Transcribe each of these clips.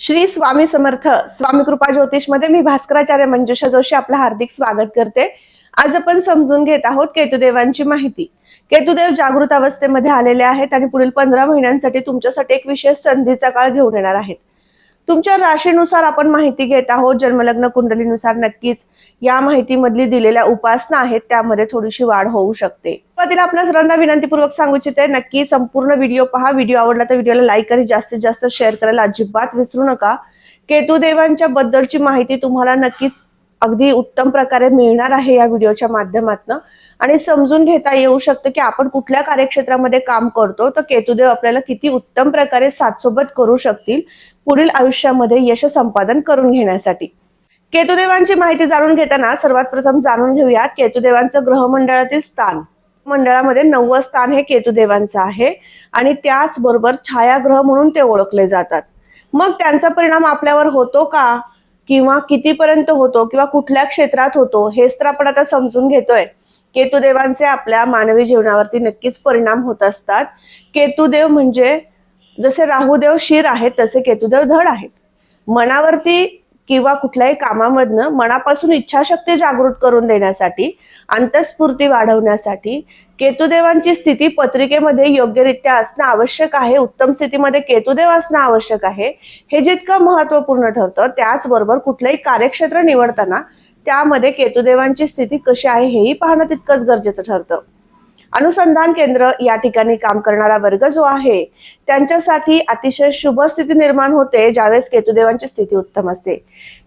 श्री स्वामी समर्थ स्वामी कृपा ज्योतिषमध्ये मी भास्कराचार्य मंजुषा जोशी आपलं हार्दिक स्वागत करते. आज आपण समजून घेत आहोत केतुदेवांची माहिती. केतुदेव जागृत अवस्थेमध्ये आलेले आहेत आणि पुढील पंधरा महिन्यांसाठी तुमच्यासाठी एक विशेष संधीचा काळ घेऊन येणार आहेत. तुमच्या राशीनुसार आपण माहिती घेत आहोत जन्मलग्न कुंडलीनुसार नक्कीच या माहितीमधली दिलेल्या उपासना आहेत त्यामध्ये थोडीशी वाढ होऊ शकते. सुरुवातीला आपल्या सर्वांना विनंतीपूर्वक सांगू इच्छिते नक्की संपूर्ण व्हिडिओ पहा. व्हिडिओ आवडला तर व्हिडिओला लाईक आणि जास्तीत जास्त शेअर करायला अजिबात विसरू नका. केतुदेवांच्या बद्दलची माहिती तुम्हाला नक्कीच अगदी उत्तम प्रकारे मिळणार आहे या व्हिडिओच्या माध्यमातून. आणि समजून घेता येऊ शकतं की आपण कुठल्या कार्यक्षेत्रामध्ये काम करतो तर केतुदेव आपल्याला किती उत्तम प्रकारे साथसोबत करू शकतील पुढील आयुष्यामध्ये यश संपादन करून घेण्यासाठी. केतुदेवांची माहिती जाणून घेताना सर्वात प्रथम जाणून घेऊया केतुदेवांचं ग्रहमंडळातील स्थान. मंडळामध्ये नववं स्थान हे केतुदेवांचं आहे आणि त्याचबरोबर छायाग्रह म्हणून ते ओळखले जातात. मग त्यांचा परिणाम आपल्यावर होतो का? किंवा कितीपर्यंत होतो किंवा कुठल्या क्षेत्रात होतो हेच तर आपण आता समजून घेतोय. केतुदेवांचे आपल्या मानवी जीवनावरती नक्कीच परिणाम होत असतात. केतुदेव म्हणजे जसे राहुदेव शिर आहेत तसे केतुदेव धड आहेत. मनावरती किंवा कुठल्याही कामामधनं मनापासून इच्छाशक्ती जागृत करून देण्यासाठी अंतस्फूर्ती वाढवण्यासाठी केतुदेवांची स्थिती पत्रिकेमध्ये योग्यरित्या असणं आवश्यक आहे उत्तम स्थितीमध्ये केतुदेव असणं आवश्यक आहे हे जितकं महत्त्वपूर्ण ठरतं त्याचबरोबर कुठलंही कार्यक्षेत्र निवडताना त्यामध्ये केतुदेवांची स्थिती कशी आहे हेही पाहणं तितकंच गरजेचं ठरतं. अनुसंधान केंद्र या ठिकाणी काम करणारा वर्ग जो आहे त्यांच्यासाठी अतिशय शुभ स्थिती निर्माण होते ज्यावेळेस केतुदेवांची स्थिती उत्तम असते.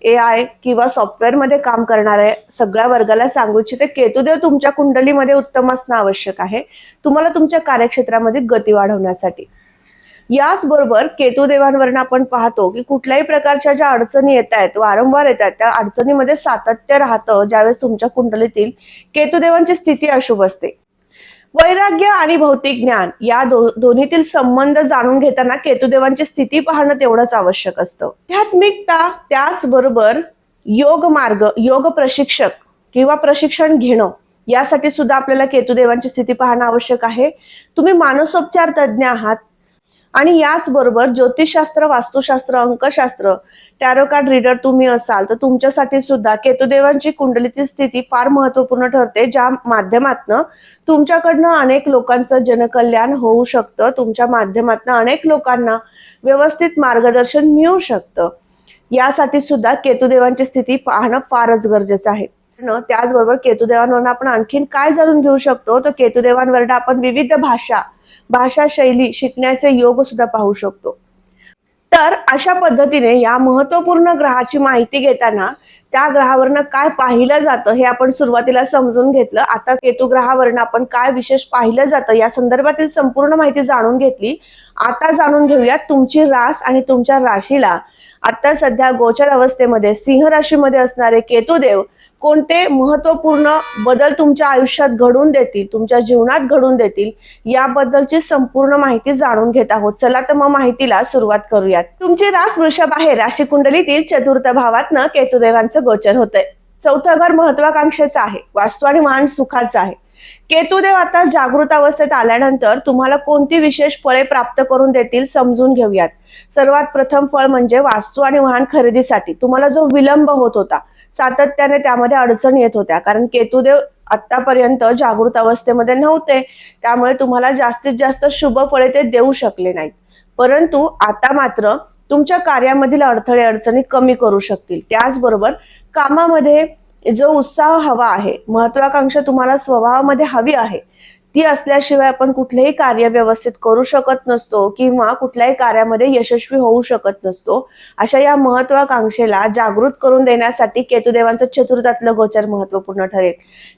ए आय किंवा सॉफ्टवेअरमध्ये काम करणाऱ्या सगळ्या वर्गाला सांगू इच्छिते केतुदेव तुमच्या कुंडलीमध्ये उत्तम असणं आवश्यक आहे. तुम्हाला तुमच्या कार्यक्षेत्रामध्ये गती वाढवण्यासाठी. याचबरोबर केतुदेवांवरनं आपण पाहतो की कुठल्याही प्रकारच्या ज्या अडचणी येत आहेत वारंवार येत आहेत त्या अडचणीमध्ये सातत्य राहतं ज्यावेळेस तुमच्या कुंडलीतील केतुदेवांची स्थिती अशुभ असते. वैराग्य आणि भौतिक ज्ञान या दो दोन्हीतील संबंध जाणून घेताना केतुदेवांची स्थिती पाहणं तेवढंच आवश्यक असतं. आध्यात्मिकता त्याचबरोबर योग मार्ग योग प्रशिक्षक किंवा प्रशिक्षण घेणं यासाठी सुद्धा आपल्याला केतुदेवांची स्थिती पाहणं आवश्यक आहे. तुम्ही मानसोपचार तज्ज्ञ आहात आणि याचबरोबर ज्योतिषशास्त्र वास्तुशास्त्र अंकशास्त्र टॅरो कार्ड रीडर तुम्ही असाल तर तुमच्यासाठी सुद्धा केतुदेवांची कुंडलीची स्थिती फार महत्त्वपूर्ण ठरते ज्या माध्यमातनं तुमच्याकडनं अनेक लोकांचं जनकल्याण होऊ शकतं तुमच्या माध्यमातनं अनेक लोकांना व्यवस्थित मार्गदर्शन मिळू शकतं. यासाठी सुद्धा केतुदेवांची स्थिती पाहणं फारच गरजेचं आहे. त्याचबरोबर केतुदेवांवरनं आपण आणखीन काय जाणून घेऊ शकतो? तर केतुदेवांवरनं आपण विविध भाषा भाषा शैली शिकण्याचे योग सुद्धा पाहू शकतो. तर अशा पद्धतीने या महत्त्वपूर्ण ग्रहाची माहिती घेताना त्या ग्रहावरनं काय पाहिलं जातं हे आपण सुरुवातीला समजून घेतलं. आता केतू ग्रहावरनं आपण काय विशेष पाहिलं जातं या संदर्भातील संपूर्ण माहिती जाणून घेतली. आता जाणून घेऊयात तुमची रास आणि तुमच्या राशीला. आता सध्या गोचर अवस्थेमध्ये सिंह राशीमध्ये असणारे केतुदेव कोणते महत्त्वपूर्ण बदल तुमच्या आयुष्यात घडून देतील तुमच्या जीवनात घडून देतील याबद्दलची संपूर्ण माहिती जाणून घेत आहोत. चला तर मग माहितीला सुरुवात करूयात. तुमची रास वृषभ आहे राशी कुंडलीतील चतुर्थ भावातनं केतुदेवांचं गोचर होतंय. चौथं घर महत्वाकांक्षेचं आहे. वास्तू आणि मान सुखाचं आहे. केतुदेव आता जागृत अवस्थेत आल्यानंतर तुम्हाला कोणती विशेष फळे प्राप्त करून देतील समजून घेऊयात. सर्वात प्रथम फळ म्हणजे वास्तू आणि वाहन खरेदीसाठी. तुम्हाला जो विलंब होत होता सातत्याने त्यामध्ये अडचण येत होत्या. कारण केतुदेव आतापर्यंत जागृत अवस्थेमध्ये नव्हते. त्यामुळे तुम्हाला जास्तीत जास्त शुभ फळे ते देऊ शकले नाहीत. परंतु आता मात्र तुमच्या कार्यामधील अडथळे अडचणी कमी करू शकतील. त्याचबरोबर कामामध्ये जो उत्साह हवा आहे महत्वाकांक्षा तुम्हाला स्वभावामध्ये हवी आहे ती असल्याशिवाय आपण कुठलेही कार्य व्यवस्थित करू शकत नसतो किंवा कुठल्याही कार्यामध्ये यशस्वी होऊ शकत नसतो. अशा या महत्वाकांक्षेला जागृत करून देण्यासाठी केतुदेवांचं चतुर्थातलं गोचर महत्त्वपूर्ण ठरेल.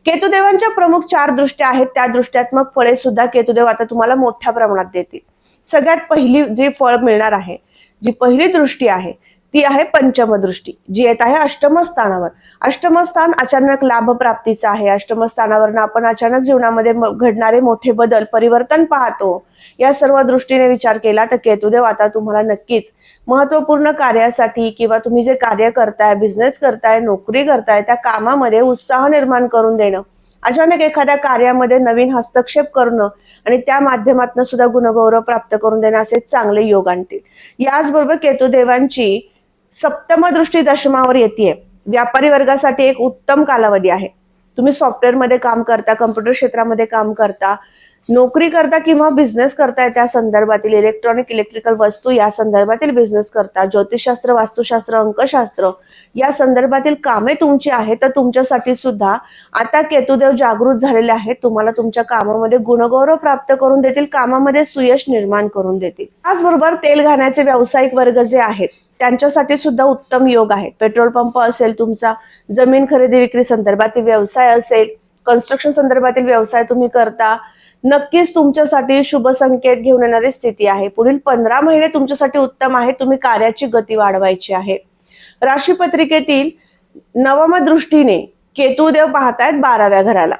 केतुदेवांच्या प्रमुख चार दृष्ट्या आहेत त्या दृष्ट्यात्मक फळे सुद्धा केतुदेव आता तुम्हाला मोठ्या प्रमाणात देतील. सगळ्यात पहिली जी फळ मिळणार आहे जी पहिली दृष्टी आहे ती आहे पंचम दृष्टी जी येत आहे अष्टम स्थानावर अष्टम स्थान अचानक लाभप्राप्तीचं आहे. अष्टम स्थानावरनं आपण अचानक जीवनामध्ये घडणारे मोठे बदल परिवर्तन पाहतो. या सर्व दृष्टीने विचार केला तर केतुदेव आता तुम्हाला नक्कीच महत्त्वपूर्ण कार्यासाठी किंवा तुम्ही जे कार्य करताय बिझनेस करताय नोकरी करताय त्या कामामध्ये उत्साह निर्माण करून देणं. अचानक एखाद्या कार्यामध्ये नवीन हस्तक्षेप करणं आणि त्या माध्यमातून सुद्धा गुणगौरव प्राप्त करून देणं असे चांगले योग आणतील याचबरोबर केतुदेवांची सप्तम दृष्टी दशमावर येते व्यापारी वर्गासाठी एक उत्तम कालावधी आहे. तुम्ही सॉफ्टवेअरमध्ये काम करता कम्प्युटर क्षेत्रामध्ये काम करता नोकरी करता किंवा बिझनेस करताय त्या संदर्भातील इलेक्ट्रॉनिक इलेक्ट्रिकल वस्तू या संदर्भातील बिझनेस करता ज्योतिषशास्त्र वास्तुशास्त्र अंकशास्त्र या संदर्भातील कामे तुमची आहेत तर तुमच्यासाठी सुद्धा आता केतुदेव जागृत झालेले आहेत. तुम्हाला तुमच्या कामामध्ये गुणगौरव प्राप्त करून देतील कामामध्ये सुयश निर्माण करून देतील. त्याचबरोबर तेल घाण्याचे व्यावसायिक वर्ग जे आहेत त्यांच्यासाठी सुद्धा उत्तम योग आहे पेट्रोल पंप असेल तुमचा जमीन खरेदी विक्री संदर्भातील व्यवसाय असेल कन्स्ट्रक्शन संदर्भातील व्यवसाय तुम्ही करता नक्कीच तुमच्यासाठी शुभ संकेत घेऊन येणारी स्थिती आहे. पुढील पंधरा महिने तुमच्यासाठी उत्तम आहे. तुम्ही कार्याची गती वाढवायची आहे. राशी पत्रिकेतील नवम दृष्टीने केतुदेव पाहतायत बाराव्या घराला.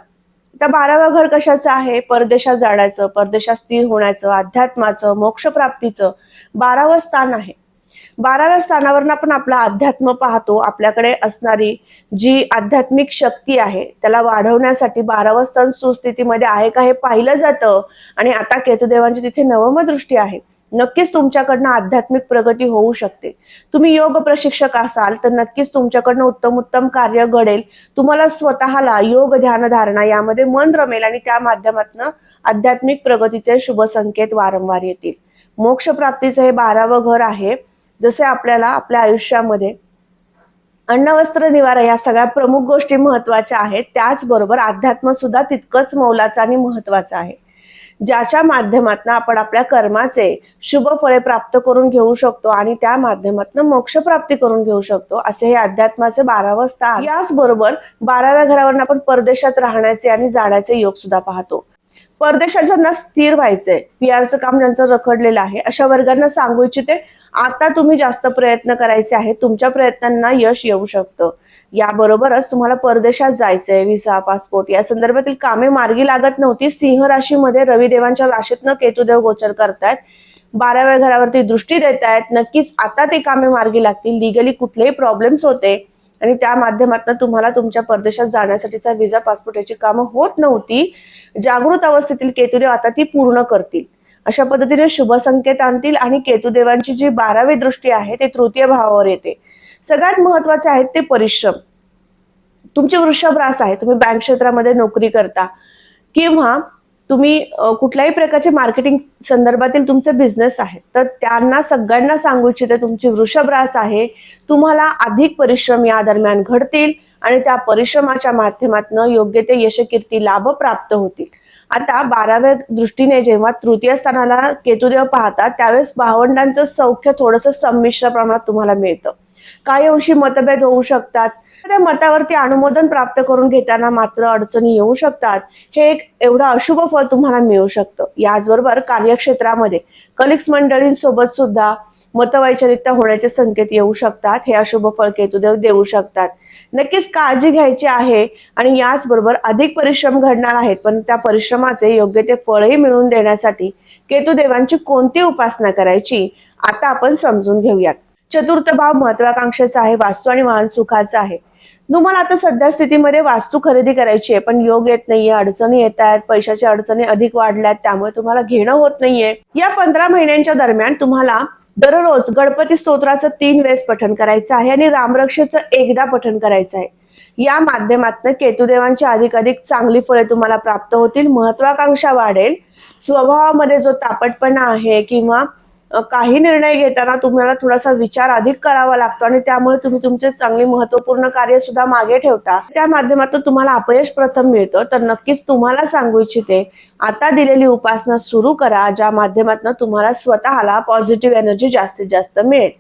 त्या बाराव्या घर कशाचं आहे? परदेशात जाण्याचं परदेशात स्थिर होण्याचं अध्यात्माचं मोक्षप्राप्तीचं बारावं स्थान आहे. बाराव्या स्थानावरून आपण आपला अध्यात्म पाहतो. आपल्याकडे असणारी जी आध्यात्मिक शक्ती आहे त्याला वाढवण्यासाठी बारावं स्थान सुस्थितीमध्ये आहे का हे पाहिलं जातं. आणि आता केतुदेवांची तिथे नवम दृष्टी आहे. नक्कीच तुमच्याकडनं आध्यात्मिक प्रगती होऊ शकते. तुम्ही योग प्रशिक्षक असाल तर नक्कीच तुमच्याकडनं उत्तम उत्तम कार्य घडेल. तुम्हाला स्वतःला योग ध्यान धारणा यामध्ये मन रमेल आणि त्या माध्यमातून आध्यात्मिक प्रगतीचे शुभ संकेत वारंवार येतील. मोक्षप्राप्तीचं हे बारावं घर आहे. जसे आपल्याला आपल्या आयुष्यामध्ये अन्न वस्त्र निवारा या सगळ्या प्रमुख गोष्टी महत्त्वाच्या आहेत त्याचबरोबर अध्यात्म सुद्धा तितकंच मौलाचं आणि महत्वाचं आहे. ज्याच्या माध्यमातून आपण आपल्या कर्माचे शुभ फळे प्राप्त करून घेऊ शकतो आणि त्या माध्यमातून मोक्ष प्राप्ती करून घेऊ शकतो असे हे अध्यात्माचे बारावं स्थान. याचबरोबर बाराव्या घरावर आपण परदेशात राहण्याचे आणि जाण्याचे योग सुद्धा पाहतो. परदेशात ज्यांना स्थिर व्हायचंय पीआरचं काम ज्यांचं रखडलेलं आहे अशा वर्गांना सांगू इच्छिते आता तुम्ही जास्त प्रयत्न करायचे आहेत तुमच्या प्रयत्नांना यश येऊ शकतं. याबरोबरच तुम्हाला परदेशात जायचंय व्हिसा पासपोर्ट या संदर्भातील कामे मार्गी लागत नव्हती. सिंह राशीमध्ये रविदेवांच्या राशीतनं केतुदेव गोचर करतायत बाराव्या घरावरती दृष्टी देत आहेत नक्कीच आता ते कामे मार्गी लागतील लिगली कुठलेही प्रॉब्लेम्स होते. आणि त्या माध्यमातून तुम्हाला तुमच्या परदेशात जाण्यासाठीचा व्हिसा पासपोर्ट याची कामं होत नव्हती. जागृत अवस्थेतील केतुदेव आता ती पूर्ण करतील. अशा पद्धतीने शुभ संकेत आणतील आणि केतुदेवांची जी बारावी दृष्टी आहे ते तृतीय भावावर येते. सगळ्यात महत्त्वाचे आहेत ते परिश्रम. तुमचे वृषभ रास आहे. तुम्ही बँक क्षेत्रामध्ये नोकरी करता किंवा तुम्ही कुठल्याही प्रकारचे मार्केटिंग संदर्भातील तुमचे बिझनेस आहे तर त्यांना सगळ्यांना सांगू इच्छिते तुमची वृषभ रास आहे तुम्हाला अधिक परिश्रम या दरम्यान घडतील आणि त्या परिश्रमाच्या माध्यमातून योग्य ते यशकीर्ती लाभ प्राप्त होतील. आता बाराव्या दृष्टीने जेव्हा तृतीय स्थानाला केतुदेव पाहतात त्यावेळेस भावंडांचं सौख्य थोडंसं संमिश्र प्रमाणात तुम्हाला मिळतं. काही अंशी मतभेद होऊ शकतात त्या मतावरती अनुमोदन प्राप्त करून घेताना मात्र अडचणी येऊ शकतात. हे एक एवढं अशुभ फळ तुम्हाला मिळू शकतं. याचबरोबर कार्यक्षेत्रामध्ये कलिक्स मंडळींसोबत सुद्धा मतवैचारिकता होण्याचे संकेत येऊ शकतात. हे अशुभ फळ केतुदेव देऊ शकतात. नक्कीच काळजी घ्यायची आहे आणि याचबरोबर अधिक परिश्रम घडणार आहेत. पण त्या परिश्रमाचे योग्य ते फळही मिळवून देण्यासाठी केतुदेवांची कोणती उपासना करायची आता आपण समजून घेऊयात. चतुर्थ भाव महत्वाकांक्षेचा आहे वास्तू आणि वाहन सुखाचा आहे. तुम्हाला आता सध्या स्थितीमध्ये वास्तू खरेदी करायची आहे पण योग येत नाहीये अडचणी येत आहेत पैशाच्या अडचणी अधिक वाढल्यात त्यामुळे तुम्हाला घेणं होत नाहीये. या पंधरा महिन्यांच्या दरम्यान तुम्हाला दररोज गणपती स्तोत्राचं तीन वेळेस पठण करायचं आहे आणि रामरक्षेचं एकदा पठण करायचं आहे. या माध्यमातून केतुदेवांची अधिक अधिक चांगली फळे तुम्हाला प्राप्त होतील महत्वाकांक्षा वाढेल. स्वभावामध्ये जो तापटपणा आहे किंवा काही निर्णय घेताना तुम्हाला थोडासा विचार अधिक करावा लागतो आणि त्यामुळे तुम्ही तुमचे चांगले महत्त्वपूर्ण कार्य सुद्धा मागे ठेवता. त्या माध्यमातून तुम्हाला अपयश प्रथम मिळतं. तर नक्कीच तुम्हाला सांगू इच्छिते आता दिलेली उपासना सुरू करा ज्या माध्यमातून तुम्हाला स्वतःला पॉझिटिव्ह एनर्जी जास्तीत जास्त मिळेल.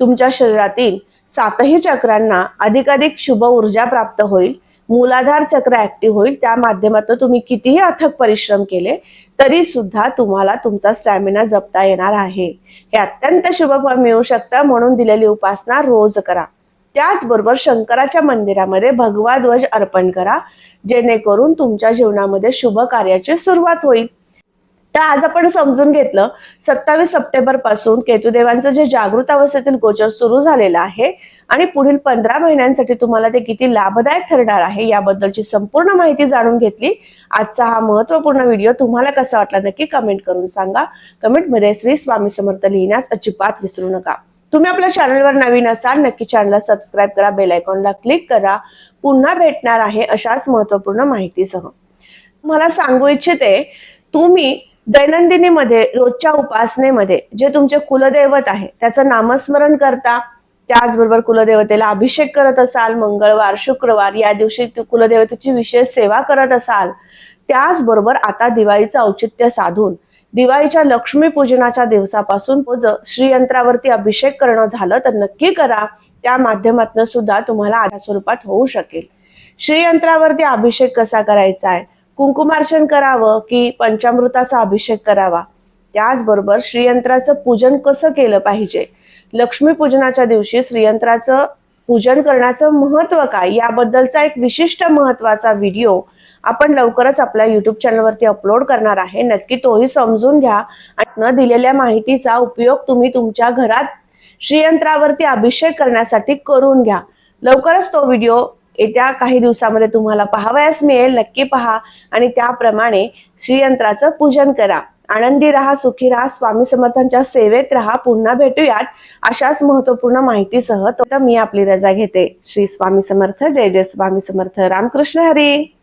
तुमच्या शरीरातील सातही चक्रांना अधिकाधिक शुभ ऊर्जा प्राप्त होईल. मूलाधार चक्र ऍक्टिव्ह होईल त्या माध्यमातून तुम्ही कितीही अथक परिश्रम केले तरी सुद्धा तुम्हाला तुमचा स्टॅमिना जपता येणार आहे. हे अत्यंत शुभ फळ मिळू शकतं म्हणून दिलेली उपासना रोज करा. त्याचबरोबर शंकराच्या मंदिरामध्ये भगवा ध्वज अर्पण करा जेणेकरून तुमच्या जीवनामध्ये शुभ कार्याची सुरुवात होईल. तर आज आपण समजून घेतलं सत्तावीस सप्टेंबरपासून केतुदेवांचं जे जागृत अवस्थेतील गोचर सुरू झालेलं आहे आणि पुढील पंधरा महिन्यांसाठी तुम्हाला ते किती लाभदायक ठरणार आहे याबद्दलची संपूर्ण माहिती जाणून घेतली. आजचा हा महत्त्वपूर्ण व्हिडिओ तुम्हाला कसा वाटला नक्की कमेंट करून सांगा. कमेंटमध्ये श्री स्वामी समर्थ लिहिण्यास अजिबात विसरू नका. तुम्ही आपल्या चॅनलवर नवीन असाल नक्की चॅनलला सबस्क्राईब करा बेल आयकॉनला क्लिक करा. पुन्हा भेटणार आहे अशाच महत्त्वपूर्ण माहितीसह. मला सांगू इच्छिते तुम्ही दैनंदिनीमध्ये रोजच्या उपासनेमध्ये जे तुमचे कुलदैवत आहे त्याचं नामस्मरण करता त्याचबरोबर कुलदेवतेला अभिषेक करत असाल मंगळवार शुक्रवार या दिवशी कुलदेवतेची विशेष सेवा करत असाल त्याचबरोबर आता दिवाळीचं औचित्य साधून दिवाळीच्या लक्ष्मी पूजनाच्या दिवसापासून ज श्रीयंत्रावरती अभिषेक करणं झालं तर नक्की करा. त्या माध्यमातून सुद्धा तुम्हाला आधा स्वरूपात होऊ शकेल. श्रीयंत्रावरती अभिषेक कसा करायचा आहे? कुंकुमार्चन करावं की पंचामृताचा अभिषेक करावा? त्याचबरोबर श्रीयंत्राचं पूजन कसं केलं पाहिजे? लक्ष्मीपूजनाच्या दिवशी श्रीयंत्राचं पूजन करण्याचं महत्त्व काय? याबद्दलचा एक विशिष्ट महत्त्वाचा व्हिडिओ आपण लवकरच आपल्या युट्यूब चॅनलवरती अपलोड करणार आहे. नक्की तोही समजून घ्या. न दिलेल्या माहितीचा उपयोग तुम्ही तुमच्या घरात श्रीयंत्रावरती अभिषेक करण्यासाठी करून घ्या. लवकरच तो व्हिडिओ येत्या काही दिवसामध्ये तुम्हाला पाहावयास मिळेल. नक्की पहा. आणि त्याप्रमाणे श्रीयंत्राचं पूजन करा. आनंदी राहा सुखी राहा स्वामी समर्थांच्या सेवेत राहा पुन्हा भेटूयात अशाच महत्त्वपूर्ण माहितीसह. तो मी आपली रजा घेते. श्री स्वामी समर्थ. जय जय स्वामी समर्थ. रामकृष्ण हरी.